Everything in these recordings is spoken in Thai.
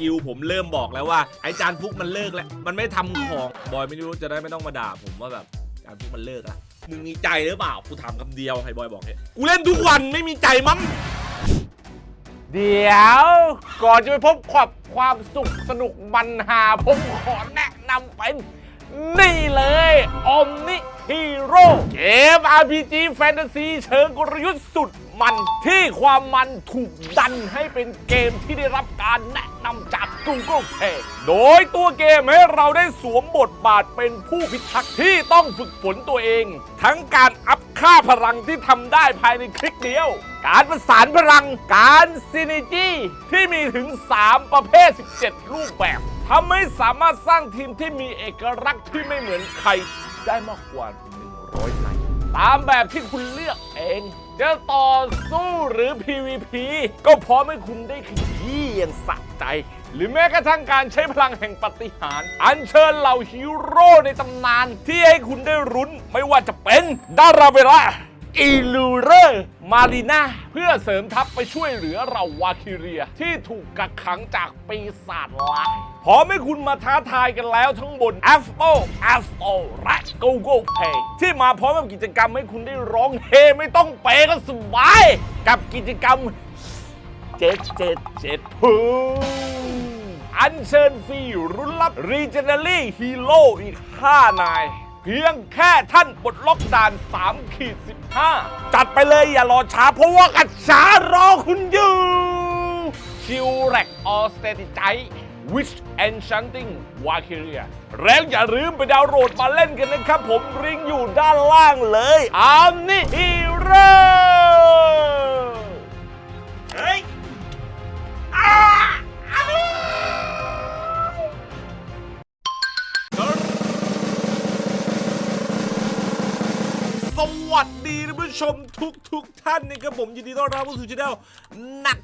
กิลผมเริ่มบอกแล้วว่าไอ้จานฟุกมันเลิกแล้ว มันไม่ทำของบอยไม่รู้จะได้ไม่ต้องมาด่าผมว่าแบบจานฟุกมันเลิกละมึงมีใจหรือเปล่ากูถามคำเดียวให้บอยบอกเนี่ยกูเล่นทุกวันไม่มีใจมั้งเดี๋ยว ก่อนจะไปพบความความสุขสนุกมันหาผมขอแนะนำเป็นนี่เลยอมนิฮีโร่เกม RPG แฟนตาซีเชิงกลยุทธ์สุด มันที่ความมันถูกดันให้เป็นเกมที่ได้รับการแนะนำจาก Google Play โดยตัวเกมให้เราได้สวมบทบาทเป็นผู้พิทักษ์ที่ต้องฝึกฝนตัวเอง ทั้งการอัพค่าพลังที่ทำได้ภายในคลิกเดียว การประสานพลังการซินิจีที่มีถึง 3 ประเภท 17 รูปแบบทำให้สามารถสร้างทีมที่มีเอกลักษณ์ที่ไม่เหมือนใครได้มากกว่า 100ไทย ตามแบบที่คุณเลือกเอง จะต่อสู้หรือ PVP ก็พร้อมให้คุณได้ขยี้อย่างสะใจ หรือแม้กระทั่งการใช้พลังแห่งปฏิหารอัญเชิญเหล่าฮีโร่ในตำนานที่ให้คุณได้รุ้นไม่ว่าจะเป็นดาราเวลา อีลูเรอร์มารีนาเพื่อเสริมทัพไปช่วยเหลือเราวาคิเรีย ที่ถูกกักขังจากปีศาจร้ายพร้อมให้คุณมาท้าทายกันแล้วทั้งบน Apple App Store และ Google Play ที่มาพร้อมกับกิจกรรมให้คุณได้ร้องเฮไม่ต้องเปก็สบาย กับกิจกรรมเจ็ดเจ็ดเจ็ดพูอันเชิญฟรีรุ่นลับ Regenerally Hero อีก 5 นาย เพียงแค่ท่านปลดล็อกด่าน3ขีด15 จัดไปเลยอย่ารอช้าเพราะว่ากัดช้ารอคุณอยู่ชิวแรกออสเตติใจ Witch Enchanting Valkyria แล้วอย่าลืมไปดาวน์โหลดมาเล่นกันนะครับผมริงอยู่ด้านล่างเลยอามนี่ฮีโร่ วัสดีท่าน ผู้ชมทุกทุกๆท่านนะครับผมยินดีต้อนรับเข้าสู่ช่องนัก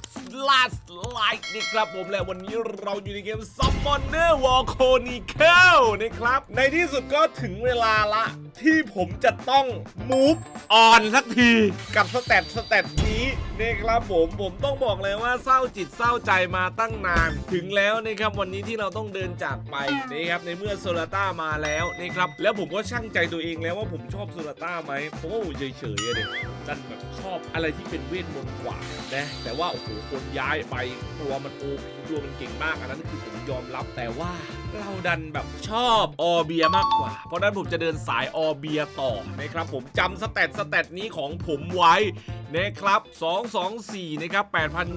ลาสไลท์นะครับผมและวันนี้เราอยู่ในเกม Summoner War Chronicle นะครับ ในที่สุดก็ถึงเวลาละที่ผมจะต้อง move on สักทีกับสเตตสเตตนี้นะครับผมผมต้องบอกเลยว่าเศร้าจิตเศร้าใจมาตั้งนาน ถึงแล้วนะครับวันนี้ที่เราต้องเดินจากไปนะครับในเมื่อโซลาต้ามาแล้วนะครับแล้วผมก็ช่างใจตัวเองแล้วว่าผมชอบโซลาต้าไหมผมว่าเฉยๆเด็กจันแบบชอบอะไรที่เป็นเวทมนต์กว่านะแต่ว่าโอ้โหคนย้ายไปตัวมันโอพีตัวมันเก่งมากอันนั้นคือผมยอมรับแต่ว่าเราดันแบบชอบออเบียมากกว่า เพราะนั้นผมจะเดินสายออเบียต่อนะครับผมจำสแตทสแตทนี้ของผมไว้นะครับ 224 นะครับ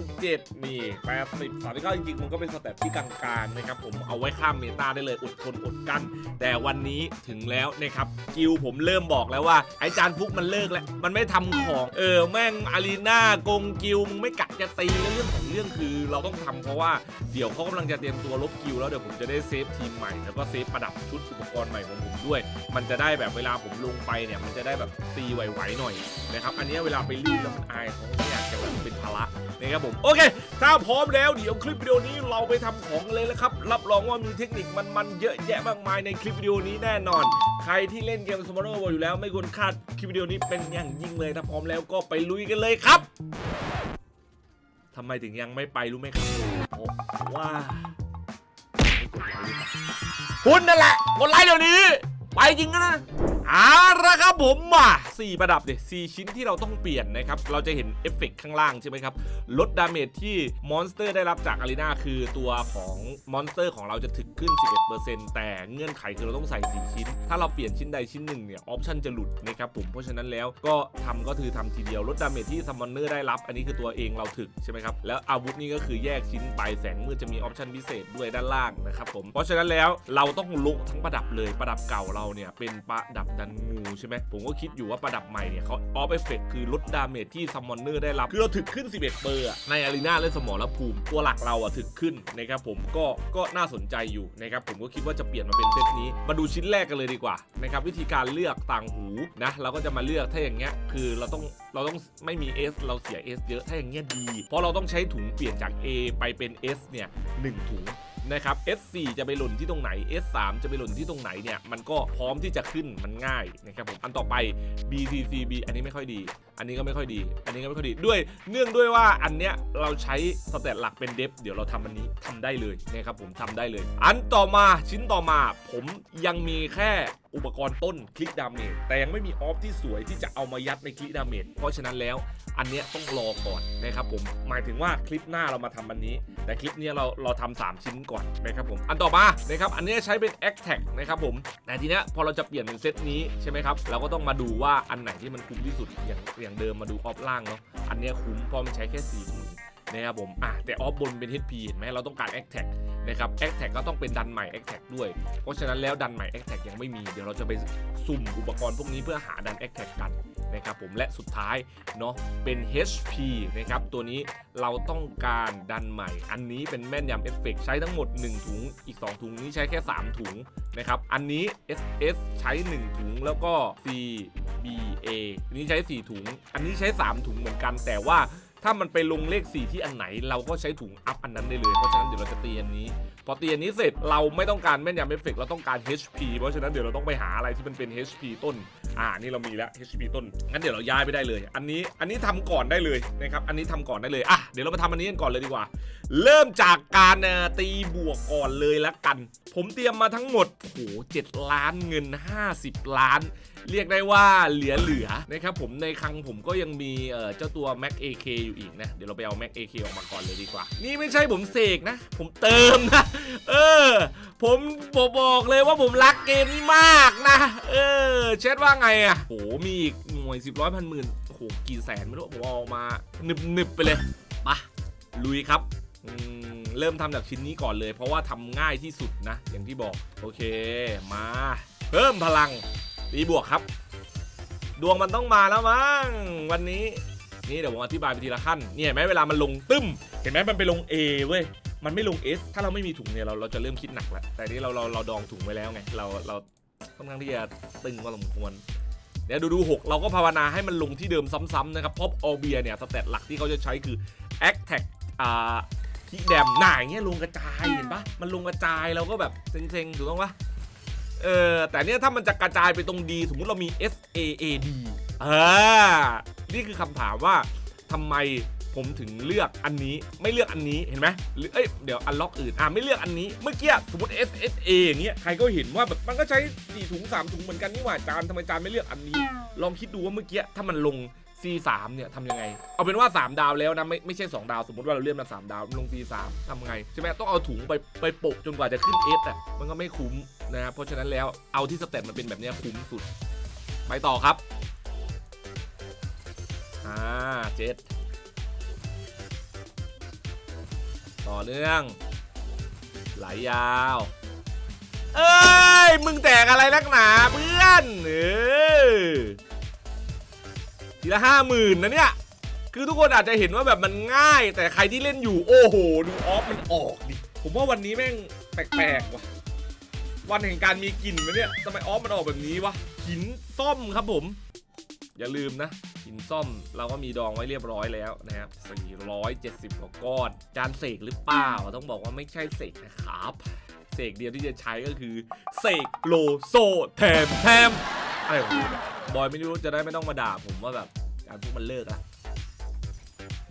8,007 นี่ 80 39 จริงๆ มันก็เป็นสแตทที่กลางๆ นะครับ ผมเอาไว้ข้ามเมตาได้เลย อดทนอดกัน แต่วันนี้ถึงแล้วนะครับ กิลผมเริ่มบอกแล้วว่า ไอจานฟุกมันเลิกแล้วมันไม่ทำของ เออแม่งอารีนากงกิวมึงไม่กะจะตีแล้วเรื่องของเรื่องคือ เราต้องทำเพราะว่าเดี๋ยวเขากำลังจะเตรียมตัวลบกิวแล้วเดี๋ยวผมจะได้เซฟทีมใหม่แล้วก็เซฟประดับชุดอุปกรณ์ใหม่ของผมด้วย มันจะได้แบบเวลาผมลงไปเนี่ยมันจะได้แบบตีไหวๆหน่อยนะครับอันนี้เวลาไปลื่นแล้วมันอายเขาไม่อยากจะแบบเป็นภาระ นะครับผมโอเค ถ้าพร้อมแล้วเดี๋ยวคลิปวิดีโอนี้เราไปทำของเลยแล้วครับ รับรองว่ามีเทคนิคมันๆเยอะแยะมากมายในคลิปวิดีโอนี้แน่นอน ใครที่เล่นเกมสมอร์โอยู่แล้วไม่ควรคาดคลิปวิดีโอนี้เป็นอย่างยิ่งเลยถ้าพร้อมแล้วก็ไปลุยกันเลยครับทำไมถึงยังไม่ไปรู้ไหมครับโอ้ว่าไม่กดไลค์หรือเปล่าคุณนั่นแหละกดไลค์เดี๋ยวนี้ ไปจริงนะ เอาละครับผมมาสี่ประดับเนี่ยสี่ชิ้นที่เราต้องเปลี่ยนนะครับ เราจะเห็นเอฟเฟกต์ข้างล่างใช่ไหมครับ ลดดาเมจที่มอนสเตอร์ได้รับจากอารีนาคือตัวของมอนสเตอร์ของเราจะถึกขึ้น 11%แต่เงื่อนไขคือเราต้องใส่ 4 ชิ้น ถ้าเราเปลี่ยนชิ้นใดชิ้นหนึ่งเนี่ย ออปชันจะหลุดนะครับผม เพราะฉะนั้นแล้วก็ทำก็คือทำทีเดียว ลดดาเมจที่ซัมมอนเนอร์ได้รับ อันนี้คือตัวเองเราถึกใช่ไหมครับ แล้วอาวุธนี่ก็คือแยกชิ้นไป แสงมืดจะมีออปชันพิเศษด้วยด้านล่างนะครับผม เพราะฉะนั้นแล้วเราต้องลุทั้งประดับเลย ประดับเก่าเราเนี่ยเป็นประดับดันงูใช่ไหมผมก็คิดอยู่ว่าประดับใหม่เนี่ยเขาออฟเอฟเฟกคือลดดาเมจที่ซัมมอนเนอร์ได้รับ คือเราถึกขึ้น 11 เปอร์ในอารีนาเล่นสมรภูมิตัวหลักเราอะถึกขึ้นนะครับผมก็ก็น่าสนใจอยู่นะครับผมก็คิดว่าจะเปลี่ยนมาเป็นเซตนี้ มาดูชิ้นแรกกันเลยดีกว่านะครับวิธีการเลือกต่างหูนะเราก็จะมาเลือกถ้าอย่างเงี้ยคือเราต้องเราต้องไม่มี S เราเสีย S เยอะถ้าอย่างเงี้ยดี เพราะเราต้องใช้ถุงเปลี่ยนจาก A ไปเป็น S เนี่ยหนึ่งถุง นะครับ S4 จะไปหล่นที่ตรงไหน S3 จะไปหล่นที่ตรงไหนเนี่ยมันก็พร้อมที่จะขึ้นมันง่ายนะครับผมอันต่อไป BCCB อันนี้ไม่ค่อยดี อันนี้ก็ไม่ค่อยดี อันนี้ก็ไม่ค่อยดีด้วยเนื่องด้วยว่าอันเนี้ยเราใช้สเตตหลักเป็นเดฟเดี๋ยวเราทำอันนี้ทำได้เลยนะครับผมทำได้เลย อันต่อมาชิ้นต่อมาผมยังมีแค่อุปกรณ์ต้นคลิกดาเมจแต่ยังไม่มีออฟที่สวยที่จะเอามายัดในคลิกดาเมจเพราะฉะนั้นแล้วอันเนี้ยต้องรอก่อนนะครับผมหมายถึงว่าคลิปหน้าเรามาทำอันนี้ แต่คลิปเนี้ยเราเราทำสามชิ้นก่อนนะครับผมอันต่อมานะครับอันเนี้ยใช้เป็น a c t a g นะครับผมแต่ทีเนี้ยพอเราจะเปลี่ยนเป็นเซตนี้ใช่ไหมครับเราก็ต้องมาดูว่าอันไหนที่มันคุ้มที่สุดอย่างอย่างเดิมมาดูออฟล่างเนาะอันเนี้ยคุ้มเพราะมันใช้แค่4ถุงน นะครับผมอะแต่ออฟบนเป็น HP เห็นไหมเราต้องการ a c t a g นะครับ a c t a g ก็ต้องเป็นดันใหม่ a c t a g ด้วย เพราะฉะนั้นแล้วดันใหม่ a c t a g ยังไม่มีเดี๋ยวเราจะไปสุ่มอุปกรณ์พวกนี้เพื่อหาดัน a c t a g กันนะครับผมและสุดท้ายเนาะเป็น HP นะครับตัวนี้เราต้องการดันใหม่ อันนี้เป็นแม่นยำเอฟเฟกใช้ทั้งหมด 1 ถุง อีก 2 ถุงนี้ใช้แค่ 3 ถุงนะครับอันนี้ SS ใช้ 1 ถุงแล้วก็ CBA อันนี้ใช้ 4 ถุง อันนี้ใช้ 3 ถุงเหมือนกันแต่ว่า ถ้ามันไปลงเลข 4 ที่อันไหน เราก็ใช้ถุงอัพอันนั้นได้เลย เพราะฉะนั้นเดี๋ยวเราจะตีอันนี้ พอตีอันนี้เสร็จเราไม่ต้องการแม่นยำเอฟเฟกเราต้องการ HP เพราะฉะนั้นเดี๋ยวเราต้องไปหาอะไรที่มันเป็น HP ต้น อ่า นี่เรามีแล้ว HP ต้น งั้นเดี๋ยวเราย้ายไปได้เลย อันนี้ อันนี้ทำก่อนได้เลยนะครับ อันนี้ทำก่อนได้เลย อะ เดี๋ยวเรามาทำอันนี้กันก่อนเลยดีกว่า เริ่มจากการตีบวกก่อนเลยละกัน ผมเตรียมมาทั้งหมดโอ้โห7ล้านเงิน 50 ล้าน เรียกได้ว่าเหลือเหลือๆนะครับผมในคลังผมก็ยังมีเจ้าตัว Mac AK อยู่อีกนะ เดี๋ยวเราไปเอา Mac AK ออกมาก่อนเลยดีกว่า นี่ไม่ใช่ผมเสกนะ ผมเติมนะ เออ ผมบอกบอกเลยว่าผมรักเกมนี้มากนะ เออเช็ดว่าไงอะโหมีอีกหน่วยสิบร้อยพันหมื่นโอ้โหกี่แสนไม่รู้ผมเอาออกมาหนึบหนึบไปเลยไปะลุยครับอืมเริ่มทำจากชิ้นนี้ก่อนเลย เพราะว่าทำง่ายที่สุดนะ อย่างที่บอก โอเค มา เพิ่มพลัง ตีบวกครับ ดวงมันต้องมาแล้วมั้งวันนี้นี่เดี๋ยวผมอธิบายไปทีละขั้นนี่เห็นไหมเวลามันลงตึ้ม เห็นไหมมันไปลง A เว้ยมันไม่ลง S ถ้าเราไม่มีถุงเนี่ยเราเราจะเริ่มคิดหนักแล้วแต่นี่เราเราเราดองถุงไว้แล้วไงเราเราค่อนข้างที่จะตึงพอสมควรเดี๋ยวดูดูหกเราก็ภาวนาให้มันลงที่เดิมซ้ำๆนะครับเพราะออเบียเนี่ยสเตตหลักที่เขาจะใช้คือ a c t a g อ่าคิแดมหน่าอย่างเงี้ยลงกระจายเห็นปะมันลงกระจายเราก็แบบเซ็งๆถูกต้องปะ เออแต่เนี่ยถ้ามันจะกระจายไปตรง D สมมุติเรามี S A A D อ่านี่คือคำถามว่าทำไมผมถึงเลือกอันนี้ไม่เลือกอันนี้เห็นไหมหรือเอ้ยเดี๋ยวอันล็อกอื่นอะไม่เลือกอันนี้เมื่อกี้สมมติ S S A อย่างเงี้ยใครก็เห็นว่าแบบมันก็ใช้4ถุง3ถุงเหมือนกันนี่หว่าจานทำไมจานไม่เลือกอันนี้ ลองคิดดูว่าเมื่อกี้ถ้ามันลง C3 เนี่ยทำยังไง เอาเป็นว่า 3 ดาวแล้วนะไม่ไม่ใช่ 2 ดาว สมมติว่าเราเลื่อนมา 3 ดาวลง C3 ทำไง ใช่ไหมต้องเอาถุงไปไปโปะจนกว่าจะขึ้น S อะมันก็ไม่คุ้มนะครับเพราะฉะนั้นแล้วเอาที่สเตตมันเป็นแบบนี้คุ้มสุด ไปต่อครับอ่าเจ็ดต่อเนื่องไหลยาว เอ้ย มึงแตกอะไรนักหนาเพื่อนเออ ทีละห้าหมื่นนะเนี่ย คือทุกคนอาจจะเห็นว่าแบบมันง่าย แต่ใครที่เล่นอยู่โอ้โห ดูออฟมันออกดิ ผมว่าวันนี้แม่งแปลกๆว่ะ วันแห่งการมีกลิ่นนะเนี่ยทำไมออฟมันออกแบบนี้วะ หินส้มครับผม อย่าลืมนะ หินส้มเราก็มีดองไว้เรียบร้อยแล้วนะครับ470กว่าก้อน จานเสกหรือเปล่า ต้องบอกว่าไม่ใช่เสกนะครับเสกเดียวที่จะใช้ก็คือเสกโลโซแถมแถมอะไรของ บอยไม่รู้จะได้ไม่ต้องมาด่าผมว่าแบบการพวกมันเลิกละ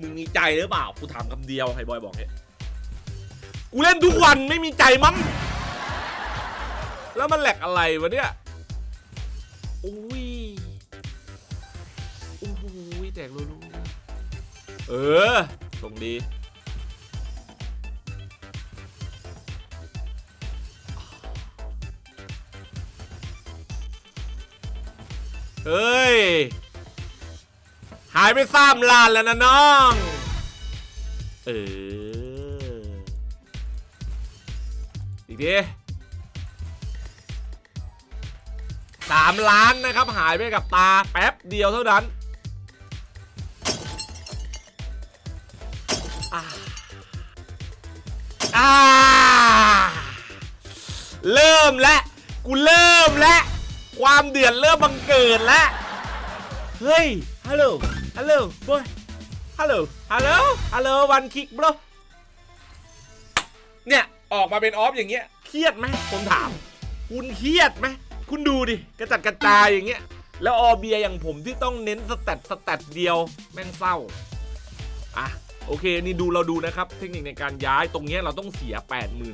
มึงมีใจหรือเปล่ากูถามคำเดียวให้บอยบอกเนี่ยกูเล่นทุกวันไม่มีใจมั้งแล้วมันแหลกอะไรวะเนี่ยอุ้ยโอ้โหแตกรู้เออส่งดี เฮ้ย หายไปสามล้านแล้วนะน้อง เออ อีกทีสามล้านนะครับ หายไปกับตาแป๊บเดียวเท่านั้นอ่าเริ่มแล้วกูเริ่มแล้ว ความเดือดเริ่มบังเกิดแล้วเฮ้ยฮัลโหลฮัลโหลบอยฮัลโหลฮัลโหลฮัลโหลวันคิกบรเนี่ยออกมาเป็นออฟอย่างเงี้ยเครียดไหมผมถาม คุณเครียดไหมคุณดูดิกระจัดกระจายอย่างเงี้ยแล้วออเบียอย่างผมที่ต้องเน้นสแตทสแตทเดียวแม่งเศร้าอะโอเค นี่ดูเราดูนะครับ เทคนิคในการย้ายตรงเนี้ยเราต้องเสีย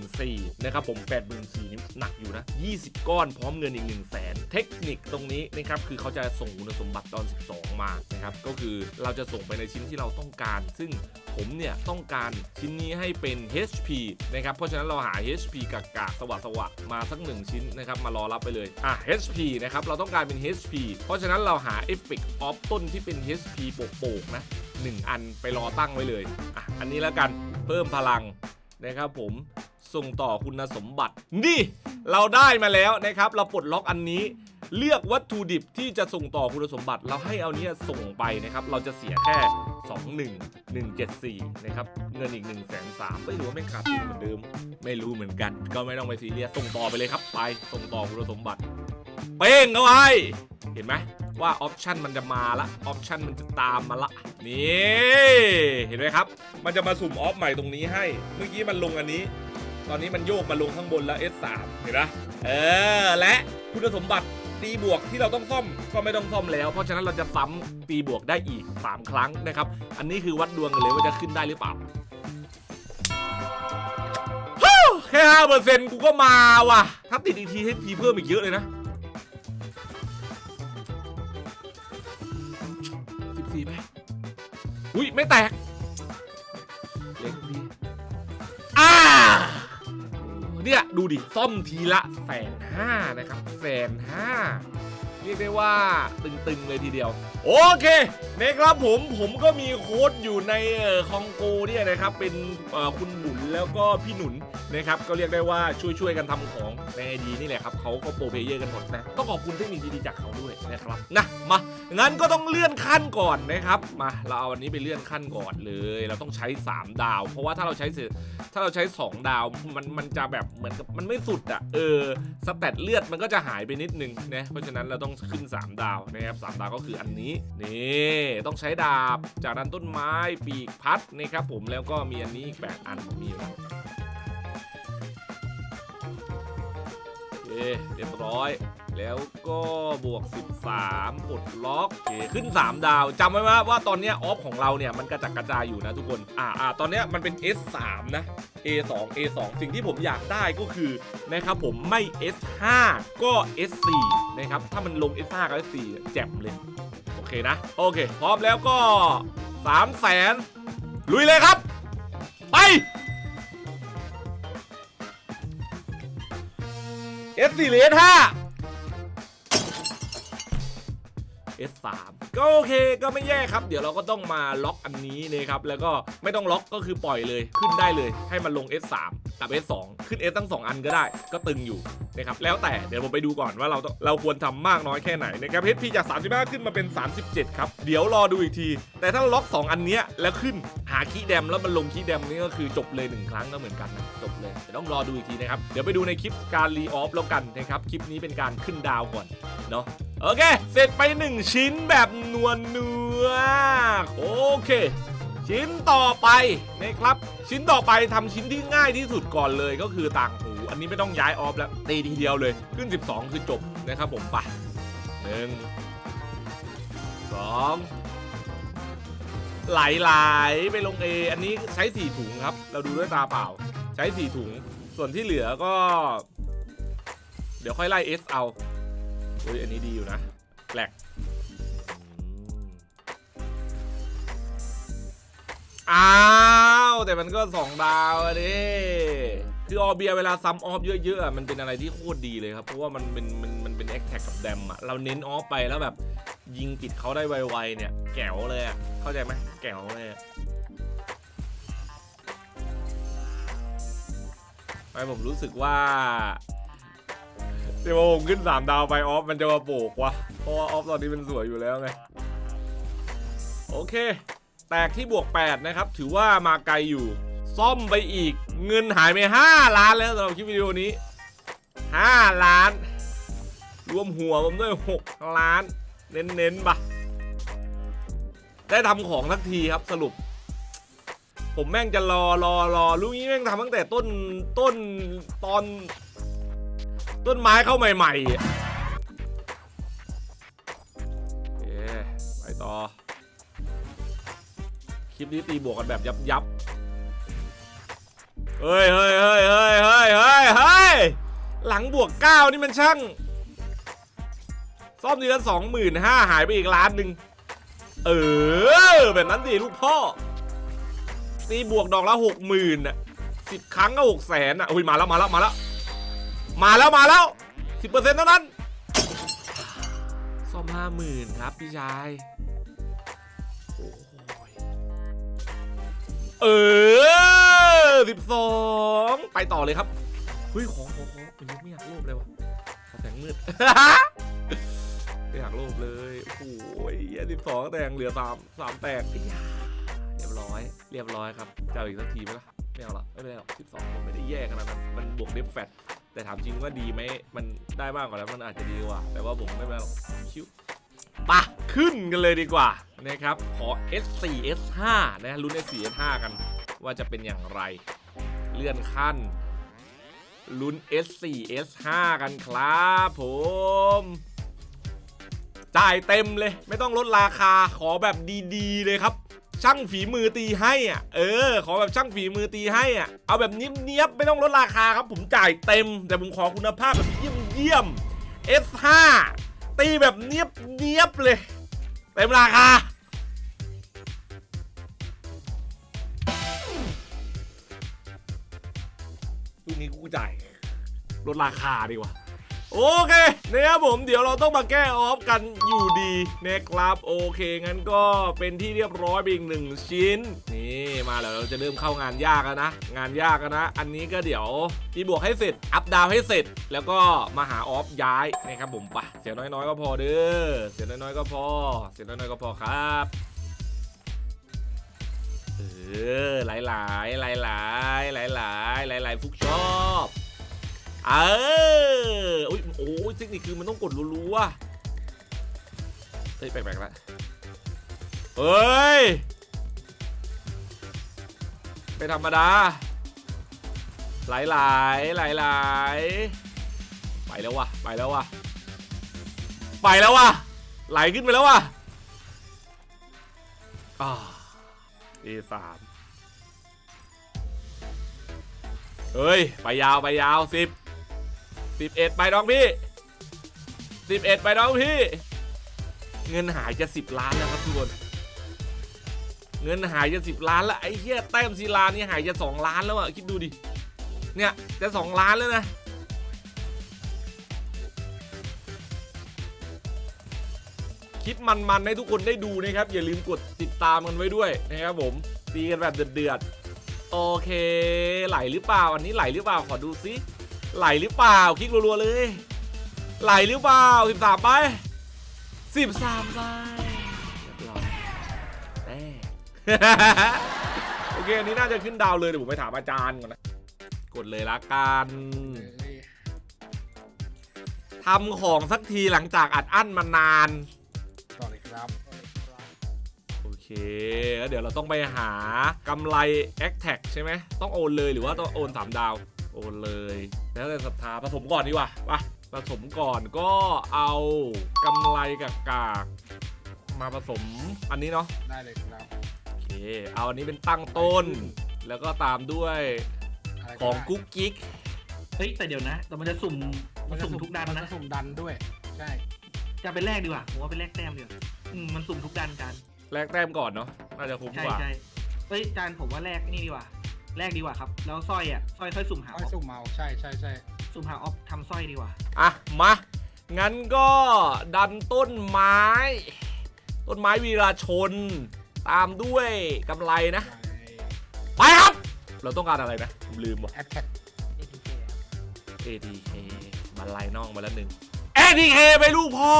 84,000นะครับผม 84,000นี่ หนักอยู่นะ 20 ก้อนพร้อมเงินอีก 1 0 0 0 0แสนเทคนิคตรงนี้นะครับคือเขาจะส่งคุณสมบัติตอน 12 มานะครับก็คือเราจะส่งไปในชิ้นที่เราต้องการ ซึ่งผมเนี่ยต้องการชิ้นนี้ให้เป็น HP นะครับเพราะฉะนั้นเราหา HP กากาสวะสวะมาสักหนึ่งชิ้นนะครับมารอรับไปเลยอะ HP นะครับเราต้องการเป็น HP เพราะฉะนั้นเราหา Effect of ต้นที่เป็น HP โปกๆนะ 1 อันไปรอตั้งไว้เลยอะอันนี้แล้วกันเพิ่มพลังนะครับผม ส่งต่อคุณสมบัติ นี่ เราได้มาแล้วนะครับ เราปลดล็อกอันนี้ เลือกวัตถุดิบที่จะส่งต่อคุณสมบัติ เราให้เอาเนี้ยส่งไปนะครับ เราจะเสียแค่ 2 1 1 7 4 นะครับ เงินอีก1นึ่งแสนสามไม่รู้ว่าไม่ขาดทุนเหมือนเดิม ไม่รู้เหมือนกัน ก็ไม่ต้องไปซีเรียส ส่งต่อไปเลยครับ ไป ส่งต่อคุณสมบัติ เป้งเข้าไป เห็นไหมว่าออปชันมันจะมาละออปชันมันจะตามมาละนี่ เห็นไหมครับ มันจะมาสุ่มออฟใหม่ตรงนี้ให้ เมื่อกี้มันลงอันนี้ ตอนนี้มันโยกมาลงข้างบนแล้ว S3 เห็นไหมเออ และคุณสมบัติตีบวกที่เราต้องซ่อมก็ไม่ต้องซ่อมแล้ว เพราะฉะนั้นเราจะซ้ำตีบวกได้อีก 3 ครั้งนะครับ อันนี้คือวัดดวงกันเลยว่าจะขึ้นได้หรือเปล่าแค่ห้าเปอร์เซ็นต์กูก็มาว่ะ ถ้าติดอีกทีให้ทีเพิ่มอีกเยอะเลยนะสิบสี่ไหมอุ้ยไม่แตก เล็กดี เนี่ยดูดิซ่อมทีละแสนห้านะครับแสนห้า เรียกได้ว่าตึงๆเลยทีเดียว โอเคนะครับผมผมก็มีโค้ดอยู่ในคองโกเนี่ยนะครับเป็นคุณหนุนแล้วก็พี่หนุนนะครับก็เรียกได้ว่าช่วยๆกันทำของในไอดีนี่แหละครับเขาก็โปรเพเยอร์กันหมดนะต้องขอบคุณเทคนิคดีๆจากเขาด้วยนะครับนะมางั้นก็ต้องเลื่อนขั้นก่อนนะครับมาเราเอาวันนี้ไปเลื่อนขั้นก่อนเลย เราต้องใช้ 3 ดาว เพราะว่าถ้าเราใช้ถ้าเราใช้ 2 ดาวมันมันจะแบบเหมือนกับมันไม่สุดอะ่ะเออสแตทเลือดมันก็จะหายไปนิดนึงนะเพราะฉะนั้นเราต้องขึ้น 3 ดาวนะครับสดาวก็คืออันนี้นี่ต้องใช้ดาบจากนั้นต้นไม้ปีกพัดนะครับผมแล้วก็มีอันนี้อีก8อันมีอยู่แล้วเรียบร้อย แล้วก็บวก 13ปลดล็อกโอเคขึ้น 3 ดาวจำไว้ว่าว่าตอนเนี้ยออฟของเราเนี่ยมันกระจัดกระจายอยู่นะทุกคนอ่าอ่าตอนเนี้ยมันเป็น S3 นะ A2 A2 สิ่งที่ผมอยากได้ก็คือนะครับผมไม่ S5 ก็ S4 นะครับถ้ามันลง S5 กับ S4 แจ่มเลย โอเคนะ โอเค พร้อมแล้วก็ 3 0 0แสนลุยเลยครับ ไป S4 หรือ S5 S3 ก็โอเคก็ไม่แย่ครับ เดี๋ยวเราก็ต้องมาล็อกอันนี้นะครับ แล้วก็ไม่ต้องล็อกก็คือปล่อยเลย ขึ้นได้เลย ให้มันลง S3 กับ S2 ขึ้น S ทั้ง 2 อันก็ได้ ก็ตึงอยู่นะครับ แล้วแต่เดี๋ยวผมไปดูก่อนว่าเราเราควรทำมากน้อยแค่ไหนนะครับ HP จาก 35 ขึ้นมาเป็น 37 ครับ เดี๋ยวรอดูอีกที แต่ถ้าล็อก 2 อันเนี้ยแล้วขึ้นหาคีแดมแล้วมันลงคีแดมนี่ก็คือจบเลยหนึ่งครั้งก็เหมือนกันนะจบเลยเดี๋ยวต้องรอดูอีกทีนะครับ เดี๋ยวไปดูในคลิปการรีออฟแล้วกันนะครับ คลิปนี้เป็นการขึ้นดาวก่อนเนาะ โอเค เสร็จไป 1 ชิ้นแบบนวลเนื้อโอเค ชิ้นต่อไปนะครับ ชิ้นต่อไปทำชิ้นที่ง่ายที่สุดก่อนเลยก็คือต่างหู อันนี้ไม่ต้องย้ายออฟแล้วตีทีเดียวเลยขึ้น 12 คือจบนะครับผมไปหนึ่งสองไหลไหลๆไปลง A อันนี้ใช้ 4 ถุงครับ เราดูด้วยตาเปล่า ใช้ 4 ถุง ส่วนที่เหลือก็ เดี๋ยวค่อยไล่ S เอา อุ้ยอันนี้ดีอยู่นะแหลกอ้าว แต่มันก็สองดาวอะดิคือออเบียเวลาซ้ำออฟเยอะๆมันเป็นอะไรที่โคตรดีเลยครับ เพราะว่ามันเป็นมันมันเป็นแอคแท็กกับแดมอะเราเน้นออฟไปแล้วแบบ ยิงปิดเขาได้ไวๆเนี่ย แก๋วเลยอะเข้าใจไหมแก๋วเลยไม่ผมรู้สึกว่า เดี๋ยวผมขึ้น3ดาวไปออฟมันจะมาโบกว่ะเพราะว่าออฟตอนนี้มันสวยอยู่แล้วไง โอเค แตกที่บวก 8 นะครับ ถือว่ามาไกลอยู่ ซ่อมไปอีก เงินหายไป 5 ล้านแล้วสำหรับคลิปวิดีโอนี้ 5 ล้าน รวมหัวผมด้วย 6 ล้าน เน้นๆปะได้ทำของทักทีครับสรุป ผมแม่งจะรอรอรอลูกนี้แม่งทำตั้งแต่ต้นต้นตอน ต้นไม้เข้าใหม่ๆอะโอเคไปต่อ คลิปนี้ตีบวกกันแบบยับยับเฮ้ยเฮ้ยเฮ้ยเฮ้ยเฮ้ยเฮ้ยเฮ้ยหลังบวกเก้านี่มันช่าง ซ่อมทีละสองหมื่นห้าหายไปอีกล้านหนึ่งเออ แบบนั้นดิลูกพ่อตีบวกดอกละหกหมื่นอะสิบครั้งก็หกแสนอะอุ้ยมาแล้วมาแล้วมาแล้ว มาแล้วมาแล้วสิบเปอร์เซ็นต์เท่านั้นซ่อมห้าหมื่นครับพี่ชาย โอ้ย เออสิบสองไปต่อเลยครับเฮ้ยของของของเป็นยุคไม่อยากโลภเลยวะขอแสงมืดไม่อยากโลภเลยโอ้โหยี่สิบสองแตงเหลือสามสามแตกไอ้ยาเรียบร้อย เรียบร้อยครับจะเอาอีกสักทีไหมล่ะไม่เอาละไม่เป็นไรหรอกสิบสองผมไม่ได้แย่ขนาดนั้นมันบวกเดฟแฟต แต่ถามจริงว่าดีไหมมันได้มากกว่าแล้วมันอาจจะดีกว่า แต่ว่าผมไม่เป็นไรหรอกชิวปะขึ้นกันเลยดีกว่านะครับขอ S4 S5 นะลุ้น S4 S5 กัน ว่าจะเป็นอย่างไร เลื่อนขั้นลุ้น S4 S5 กันครับผมจ่ายเต็มเลย ไม่ต้องลดราคาขอแบบดี ๆ เลยครับ ช่างฝีมือตีให้อะ เออ ขอแบบช่างฝีมือตีให้อะ เอาแบบเนี้ยบๆไม่ต้องลดราคาครับผมจ่ายเต็ม แต่ผมขอคุณภาพแบบเยี่ยมๆ S5 ตีแบบเนียบๆเลย เต็มราคาลูกนี้กูจ่ายลดราคาดีกว่า โอเคนะครับผมเดี๋ยวเราต้องมาแก้ออฟกันอยู่ดีนะครับโอเค งั้นก็เป็นที่เรียบร้อยไปอีกหนึ่งชิ้น นี่มาแล้วเราจะเริ่มเข้างานยากแล้วนะ งานยากแล้วนะ อันนี้ก็เดี๋ยวตีบวกให้เสร็จ อัพดาวให้เสร็จ แล้วก็มาหาออฟย้ายนะครับผมปะเสียน้อยๆก็พอเด้อเสียน้อยๆก็พอ เสียน้อยๆก็พอครับเออหลายๆหลายๆหลายๆหลายๆหลายๆฟุกชอบ เอออุ้ยโอ้ยเทคนิคคือมันต้องกดรัวๆเฮ้ยแปลกๆละเฮ้ยไม่ธรรมดาไหลไหลไหลไหลไปแล้ววะไปแล้ววะไปแล้ววะไหลขึ้นไปแล้ววะอ่า A สามเฮ้ย ไปยาว ไปยาวสิบ สิบเอ็ดไปน้องพี่สิบเอ็ดไปน้องพี่ เงินหายจะสิบล้านแล้วครับทุกคนเงินหายจะสิบล้านแล้วไอ้เหี้ยแต้มซีลานี่หายจะสองล้านแล้วอะคิดดูดิเนี่ยจะสองล้านแล้วนะคลิปมันๆให้ทุกคนได้ดูนะครับ อย่าลืมกดติดตามกันไว้ด้วยนะครับผมตีกันแบบเดือดๆโอเคไหลหรือเปล่าอันนี้ไหลหรือเปล่าขอดูซิ ไหลหรือเปล่าคลิกรัวๆเลย ไหลหรือเปล่าสิบสามไปสิบสามไปเรียบร้อยแน่โอเคอันนี้น่าจะขึ้นดาวเลยเดี๋ยวผมไปถามอาจารย์ก่อนนะ กดเลยละกันทำของสักทีหลังจากอัดอั้นมานาน ต่อเลยครับ โอเค แล้วเดี๋ยวเราต้องไปหากำไร a c t a g ใช่ไหม ต้องโอนเลยหรือว่าต้องโอน3ดาว โอนเลย แล้วแต่ศรัทธาผสมก่อนดีกว่าไปผสมก่อนก็เอากำไรกับกาก มาผสมอันนี้เนาะได้เลยครับโอเคเอาอันนี้เป็นตั้งต้น แล้วก็ตามด้วยะไรของได้กุ๊กกิ๊กเฮ้ยแต่เดี๋ยวนะ แต่มันจะสุ่มมัมันนจะสุ่มทุกดันมันะจะสุ่มดันด้วย ใช่จะเป็นแรกดีกว่าผมว่าเป็นแรกแต้มเดียวาอืมมันสุ่มทุกดันกัน แลกแต้มก่อนเนาะน่าจะคุ้มใช่กว่าใช่เฮ้ยจานผมว่าแรกนี่ดีกว่า แรกดีกว่าครับ แล้วสร้อยอะสร้อยค่อยสุ่มหาอเอาอฟสุ่มเอาใช่ใช่ใช่สุ่มหาออฟทำสร้อยดีกว่า อะมา งั้นก็ดันต้นไม้ ต้นไม้วีราชน ตามด้วยกำไรนะ ไปครับ เราต้องการอะไรนะ ผมลืมว่ะ แอคแท็ก ADK มาไล่น้องมาแล้วหนึ่ง ADK ไปลูกพ่อ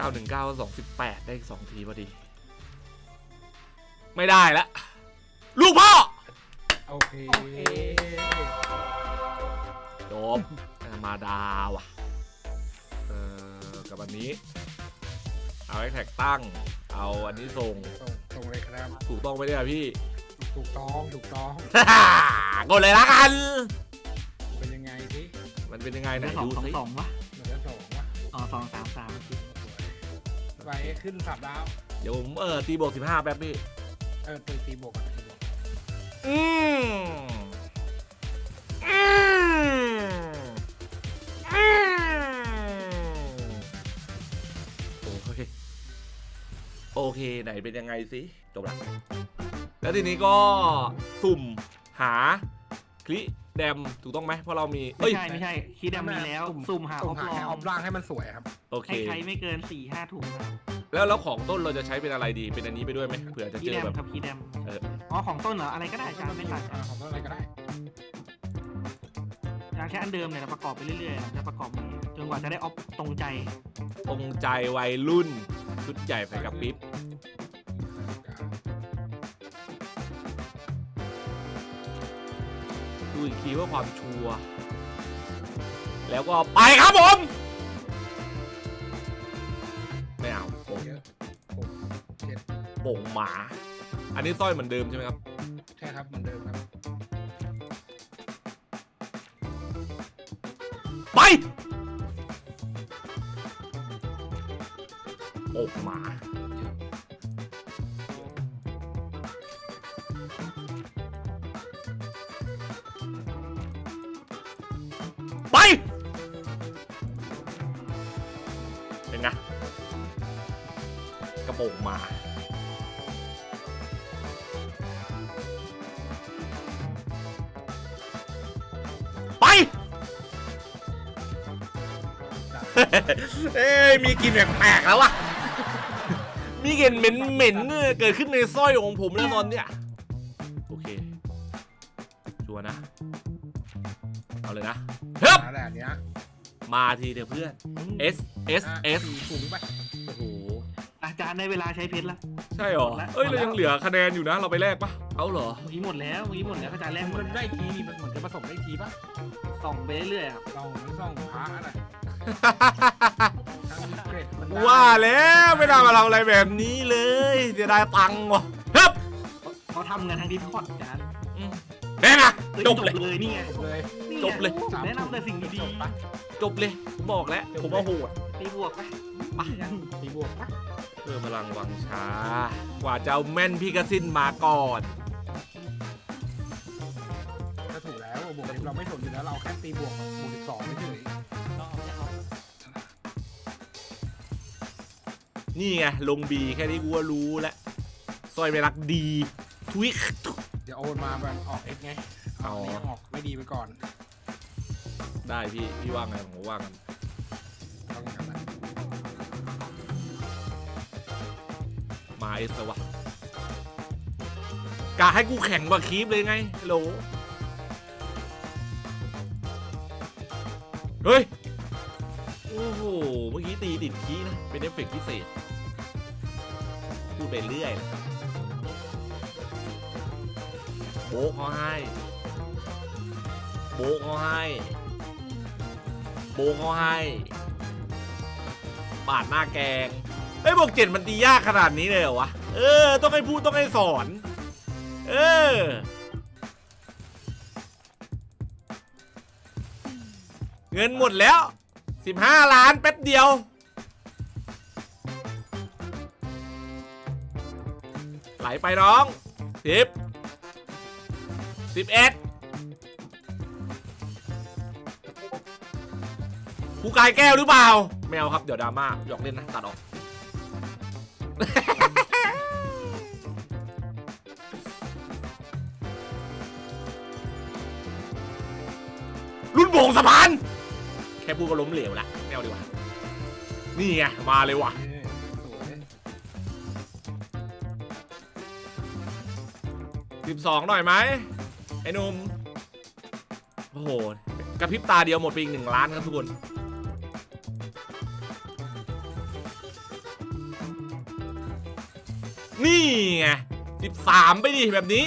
919 218 ได้อีก2ทีพอดี ไม่ได้ละ ลูกพ่อโอเคจบธรรมาดาว่ะ เออกับอันนี้ เอาไอ้แท็กตั้ง เอาอันนี้ส่ง ส่งส่งเลยครับ ถูกต้องไหมเนี่ยพี่ ถูกต้องถูกต้องกดเลยละกัน เป็นยังไงสิมันเป็นยังไงไหนได้สองดูสองสิสองวะมันจะส่งวะอ๋อสองสามสามสวยไปขึ้นสับดาว เดี๋ยวผมเออตีบวก15แป๊บพี่เออตีตีบวกก่อนตีบวกอืมอืมอืมโอเค โอเค ไหนเป็นยังไงสิจบละแล้วทีนี้ก็สุ่มหาคลิแดมถูกต้องไหมเพราะเรามีเอ้ไม่ยใช่ไม่ใช่คีย์ดำมีแล้วซุ่มหาอสุ่อมฟหาลแค่อออฟล่างให้มันสวยครับ โอเค ให้ใช้ไม่เกินสี่ห้าถุงนะ แล้วแล้วของต้นเราจะใช้เป็นอะไรดี เป็นอันนี้ไปด้วยไหมเผื่อจะคีเจย์อแดมแบบ ครับคีย์แดมเออ อ๋อของต้นเหรออะไรก็ได้จานไม่ตัดอ่าของต้นอะไรก็ได้จานแค่อันเดิมเนี่ยเราประกอบไปเรื่อยๆจะประกอบมาจนกว่าจะได้ออฟตรงใจตรงใจวัยรุ่น ชุดใหญ่ไฟกับปิ๊บดูอีกทีเพื่อความชัวร์แล้วก็ไปครับผมไม่ จ็ดโป่งหมา อันนี้สร้อยเหมือนเดิมใช่ไหมครับ ใช่ครับเหมือนเดิมครับ ไปโป่งหมา ไป เป็นไงกระโปรงมา เอ้ยมีกลิ่นแปลกๆแล้ววะมีกลิ่นเหม็นๆเนี่ยเกิดขึ้นในสร้อยของผมแล้วตอนเนี้ยโอเคชัวร์นะ เอาเลยนะเฮ้ยนั่นแหละอันเนี้ยมาทีเดียวเพื่อน S S อะ S สี่ถุงไปโอ้โหอาจารย์ได้เวลาใช้เพชรแล้วใช่เหรอเอ้ยเรายังเหลือคะแนนอยู่นะเราไปแลกปะเอาเหรอเมื่อกี้หมดแล้วเมื่อกี้หมดแล้วอาจารย์แรกหมดมันแล้วได้ทีมันเหมือนจะผสมได้ทีป่ะส่องไปเรื่อยๆครับลองไม่ส่องพระน่ะทั้งเกรดมันได้ ว่าแล้วไม่น่ามาทำอะไรแบบนี้เลยเสียดายตังค์ว่ะเฮ้ยเขาทำกันทางดิสคอร์ดอาจารย์อืมแน่นะอ้จบเลยเลยนี่ไงจบเลยนี่ไงจบเลยแนะนำแต่สิ่งดีจบปะจบเลยบอกแล้วผมว่าโหดๆตีบวกไปตีบวกปะเพิ่มพลังวังช้ากว่าจะเอาแม่นพี่กระสินมาก่อนก็ถูกแล้วบวกเราไม่สนอยู่แล้วเราแค่ตีบวกบวกสิบสอง นี่ไงลงบีแค่นี้กูก็รู้แล้วซอยไปรักดีทวิก เดี๋ยวโอนมาแบบออกเอ็กไงเอาอันนี้ออกไม่ดีไปก่อนได้พี่ พี่ว่าไงผมว่ากันต้องกันนะมาเอสวะกะให้กูแข่งกว่าคีปเลยไงฮัลโหลเฮ้ย โอ้โห เมื่อกี้ตีติดคีย์นะ เป็นเอฟเฟกต์พิเศษ พูดไปเรื่อยโบกเขาให้โบกเขาให้โบกเขาให้ ปาดหน้าแกงเฮ้บอกเจ็ดมันตียากขนาดนี้เลยเหรอวะ เออ ต้องให้พูดต้องให้สอน เออเงินหมดแล้ว 15 ล้านแป๊บเดียว ไหลไปน้องสิบสิบเอ็ดครูกายแก้วหรือเปล่าไม่เอาครับ เดี๋ยวดราม่าหยอกเล่นนะตัดออก รุ่นโบงสะพาน แค่พูดก็ล้มเหลวละไม่เดีกว่า นี่ไง มาเลยว่ะ สิบสองหน่อยไหมไอ้หนุ่มโอ้โหกระพริบตาเดียวหมดไปอีกหนึ่งล้านครับทุกคนนี่ไงสิบสามไปดิแบบนี้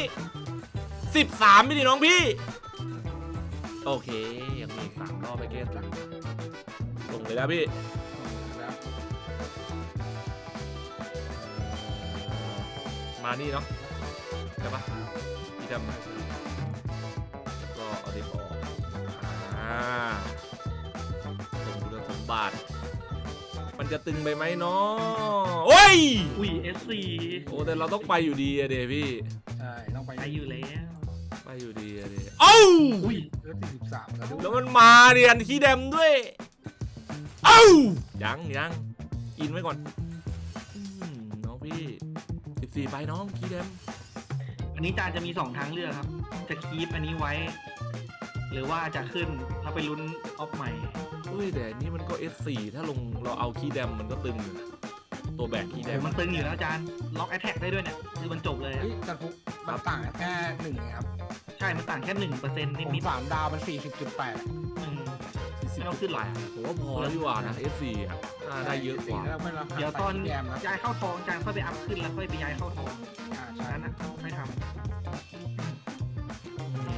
สิบสามไปดิน้องพี่ โอเคยังมีสามรอบไปเกสหลังส่งเลยนะพี่มานี่เนาะ ใช่ปะพี่ดำแล้วก็เอาเด็กออกอ่าสมบูรณ์สมบัติมันจะตึงไปไหมเนาะโอ้ยอุ้ยเอสซีโอ้แต่เราต้องไปอยู่ดีอะเดพี่ ใช่ต้องไปไปอยู่แล้ว ไปอยู่ดีอะเดเอ้าอุ้ยเลือดสี่สิบสามแล้วด้วแล้ยวมันมาเรียนขี้แดมด้วย เอ้ายังยังกินไว้ก่อนอืมน้องพี่สิบสี่ไปน้องขี้แดม อันนี้จานจะมีสองทางเลือกครับ จะคีปอันนี้ไว้ หรือว่าจะขึ้นแล้วไปลุ้นออฟใหม่ เฮ้ยแต่อันนี่มันก็ S4 ถ้าลงเราเอาขี้แดมมันก็ตึงอยู่นะตัวแบกขี้แดแต่ม มันตึงอยู่แล้วจานล็อกแอทแทกได้ด้วยเนี่ยคือมันจบเลยเฮ้ยแต่ทุกมันต่างกันแค่หนึ่งเองครับใช่มันต่างแค่หนึ่งเปอร์เซ็นต์ผมนิดสามดาวมันสี่สิบจุดแปดๆอืม40ไม่ต้องขึ้นหรอกผมว่าพอแล้วดีกว่านะ S4 อะน่าได้เยอะกว่า แล้วไม่รับเดี๋ยวตอนแยมนะย้ายเข้าทองจานค่อยไปอัพขึ้นแล้วค่อยไปย้ายเข้าทองอ่าใช่ นั้นนะไม่ทอื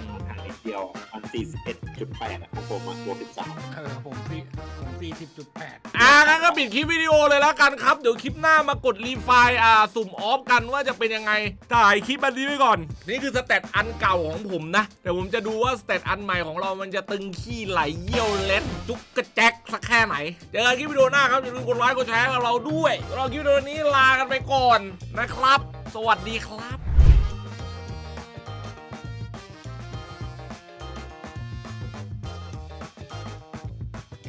มห่างนิดเดียวมันสี่สิบเอ็ดจุดแปดของผมอะบวกสิบสามเออผมสี่ผมสี่สิบจุดแปด อ่างั้นก็ปิดคลิปวิดีโอเลยแล้วกันครับ เดี๋ยวคลิปหน้ามากดรีไฟล์อ่าสุ่มออฟกันว่าจะเป็นยังไงถ่ายคลิปอันนี้ไว้ก่อน นี่คือสเตตอันเก่าของผมนะ แต่ผมจะดูว่าสเตตอันใหม่ของเรามันจะตึงขี้ไหลเยี่ยวเล็ดจุกกระแจกสักแค่ไหน เจอกันคลิปวิดีโอหน้าครับอย่าลืมกดไลค์กดแชร์กับเราด้วยเราคลิปวิดีโอนี้ลากันไปก่อนนะครับ สวัสดีครับ